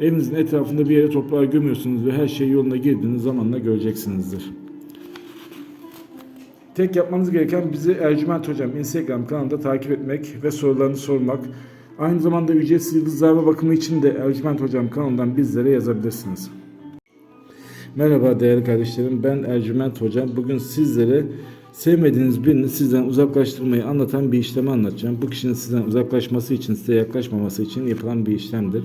evinizin etrafında bir yere toprağa gömüyorsunuz ve her şey yoluna girdiğiniz zamanla göreceksinizdir. Tek yapmanız gereken bizi Ercüment Hocam Instagram kanalında takip etmek ve sorularını sormak. Aynı zamanda ücretsiz yıldızlarla bakımı için de Ercüment Hocam kanalından bizlere yazabilirsiniz. Merhaba değerli kardeşlerim ben Ercüment Hocam. Bugün sizlere sevmediğiniz birini sizden uzaklaştırmayı anlatan bir işlemi anlatacağım. Bu kişinin sizden uzaklaşması için, size yaklaşmaması için yapılan bir işlemdir.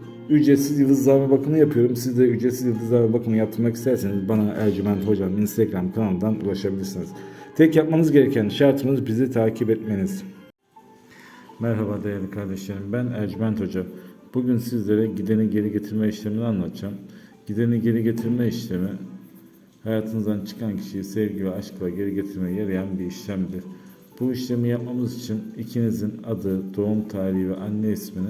ücretsiz yıldızlama bakımı yapıyorum. Siz de ücretsiz yıldızlama bakımı yaptırmak isterseniz bana Ercüment Hocam Instagram kanalından ulaşabilirsiniz. Tek yapmanız gereken şartımız bizi takip etmeniz. Merhaba değerli kardeşlerim ben Ercüment Hoca. Bugün sizlere gideni geri getirme işlemini anlatacağım. Gideni geri getirme işlemi hayatınızdan çıkan kişiyi sevgi ve aşkla geri getirmeye yarayan bir işlemdir. Bu işlemi yapmamız için ikinizin adı, doğum tarihi ve anne ismini